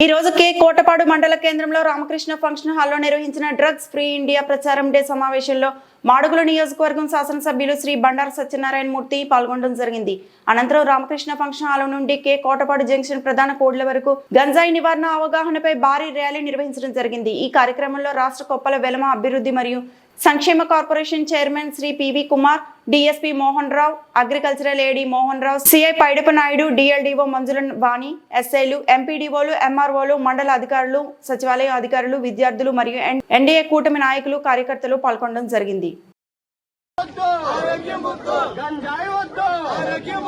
ఈ రోజు కే కోటపాడు మండల కేంద్రంలో రామకృష్ణ ఫంక్షన్ హాల్లో నిర్వహించిన డ్రగ్స్ ఫ్రీ ఇండియా ప్రచారం డే సమావేశంలో మాడుగుల నియోజకవర్గం శాసనసభ్యులు శ్రీ బండారు సత్యనారాయణ మూర్తి పాల్గొనడం జరిగింది. అనంతరం రామకృష్ణ ఫంక్షన్ హాల్ నుండి కే కోటపాడు జంక్షన్ ప్రధాన కోడ్ల వరకు గంజాయి నివారణ అవగాహనపై భారీ ర్యాలీ నిర్వహించడం జరిగింది. ఈ కార్యక్రమంలో రాష్ట్ర కొప్పల వెలమ అభివృద్ధి మరియు సంక్షేమ corporation chairman Shri PV Kumar DSP Mohan Rao agricultural AD Mohan Rao CI Paidapa Naidu DLDO Manjula Vani ఎస్ఐలు ఎంపీడీఓలు ఎంఆర్ఓలు మండల అధికారులు సచివాలయ అధికారులు విద్యార్థులు మరియు ఎన్- ఎన్డీఏ కూటమి నాయకులు కార్యకర్తలు పాల్గొనడం జరిగింది ఆరోగ్యం గంజాయి వద్దు ఆరోగ్యం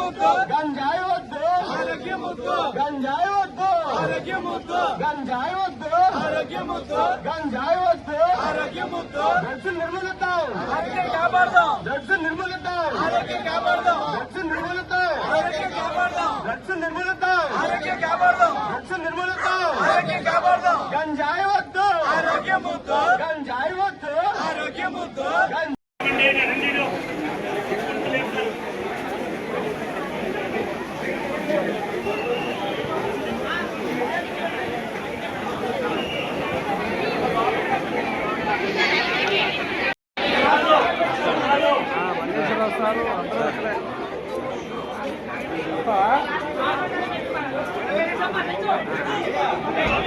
గంజాయి వద్దు ఆరోగ్యం గంజాయి వద్దు ఆరోగ్యం గంజాయి వద్దు ఆరోగ్యం నిర్మూలిద్దాం కాపాడదాం డ్రగ్స్ నిర్మూలిద్దాం ఆరోగ్యం కాపాడదాం డ్రగ్స్ నిర్మూలిద్దాం ఆరోగ్యం కాపాడదాం డ్రగ్స్ నిర్మూలిద్దాం ఆరోగ్యం కాపాడదాం డ్రగ్స్ నిర్మూలిద్దాం ఆరోగ్యం కాపాడదాం గంజాయి వద్దు ఆరోగ్యం వద్దు గంజాయి వద్దు ఆరోగ్యం వద్దు Thank you.